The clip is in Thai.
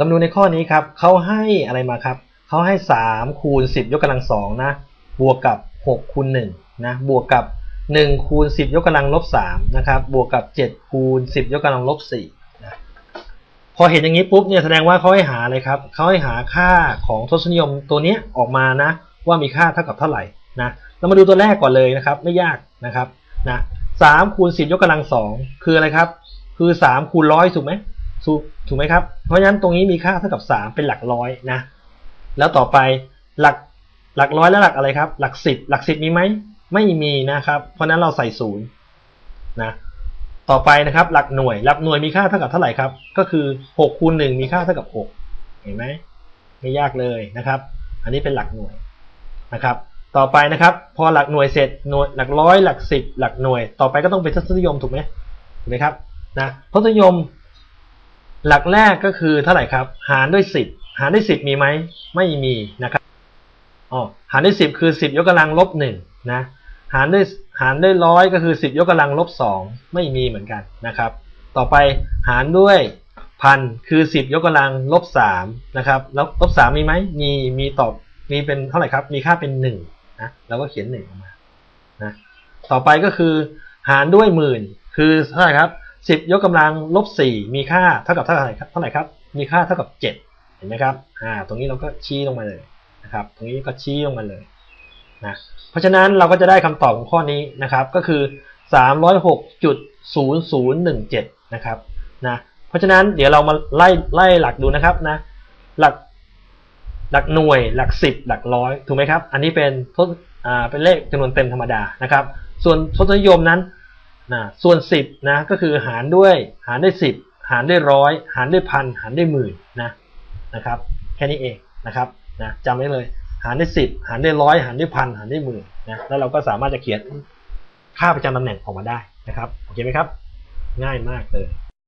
ลำนูนในข้อนี้ครับเขาให้อะไรมาครับเขาให้ 3 คูณ 10 ยกกำลัง2นะบวกกับ 6 คูณ1นะบวกกับ 1 คูณ 10 ยกกำลังลบ3นะครับบวกกับ 7 คูณ 10 ยกกำลังลบ4นะพอเห็นอย่างนี้ปุ๊บเนี่ยแสดงว่าเขาให้หาอะไรครับเขาให้หาค่าของทศนิยมตัวเนี้ยออกมานะว่ามีค่าเท่ากับเท่าไหร่นะเรามาดูตัวแรกก่อนเลยนะครับไม่ยากนะครับนะสามคูณ10ยกกำลัง2คืออะไรครับ คือ3คูณร้อยถูกไหม ถูกถูกไหมครับ เพราะฉะนั้นตรงนี้มีค่าเท่ากับ 3 เป็นหลักร้อยนะ แล้วต่อไปหลักหลักร้อยและหลักอะไรครับ หลัก 10 หลัก 10 มีไหมไม่มีนะครับ เพราะฉะนั้นเราใส่ศูนย์นะต่อไปนะครับหลักหน่วยหลักหน่วยมีค่าเท่ากับเท่าไหร่ครับ ก็คือ6คูณ1มีค่าเท่ากับ6เห็นไหมไม่ยากเลยนะครับ อันนี้เป็นหลักหน่วยนะครับ ต่อไปนะครับ พอหลักหน่วยเสร็จหน่วยหลักร้อยหลักสิบหลักหน่วย ต่อไปก็ต้องเป็นทศนิยมถูกไหมถูกไหมครับนะทศนิยม หลักแรกก็คือเท่าไหร่ครับ หารด้วยสิบหารด้วยสิบมีไหมไม่มีนะครับอ๋อหารด้วยสิบคือสิบยกกำลังลบหนึ่งนะหารด้วยหารด้วยร้อยก็คือสิบยกกำลังลบสองไม่มีเหมือนกันนะครับ ต่อไปหารด้วยพันคือสิบยกกำลังลบสามนะครับแล้วลบสามมีไหมมีมีตอบมีเป็นเท่าไหร่ครับ มีค่าเป็นหนึ่งนะเราก็เขียนหนึ่งออกมานะต่อไปก็คือหารด้วยหมื่นคือเท่าไหร่ครับ สิบยกกำลังลบสี่มีค่าเท่ากับเท่าไหร่ครับเท่าไหร่ครับ มีค่าเท่ากับเจ็ดเห็นไหมครับ อ่า ตรงนี้เราก็ชี้ลงมาเลยนะครับ ตรงนี้ก็ชี้ลงมาเลยนะ เพราะฉะนั้นเราก็จะได้คำตอบของข้อนี้นะครับ ก็คือ 306.0017 นะครับนะเพราะฉะนั้นเดี๋ยวเรามาไล่ไล่หลักดูนะครับนะ หลักหลักหน่วยหลักสิบหลักร้อยถูกไหมครับ อันนี้เป็นทศอ่าเป็นเลขจำนวนเต็มธรรมดานะครับ ส่วนทศนิยมนั้น นะส่วนสิบนะก็คือหารด้วยหารด้วยสิบหารด้วยร้อยหารด้วยพันหารด้วยหมื่นนะนะครับแค่นี้เองนะครับนะจำไว้เลยหารด้วยสิบหารด้วยร้อยหารด้วยพันหารด้วยหมื่นนะแล้วเราก็สามารถจะเขียนค่าประจำตำแหน่งออกมาได้นะครับโอเคไหมครับ ง่ายมากเลย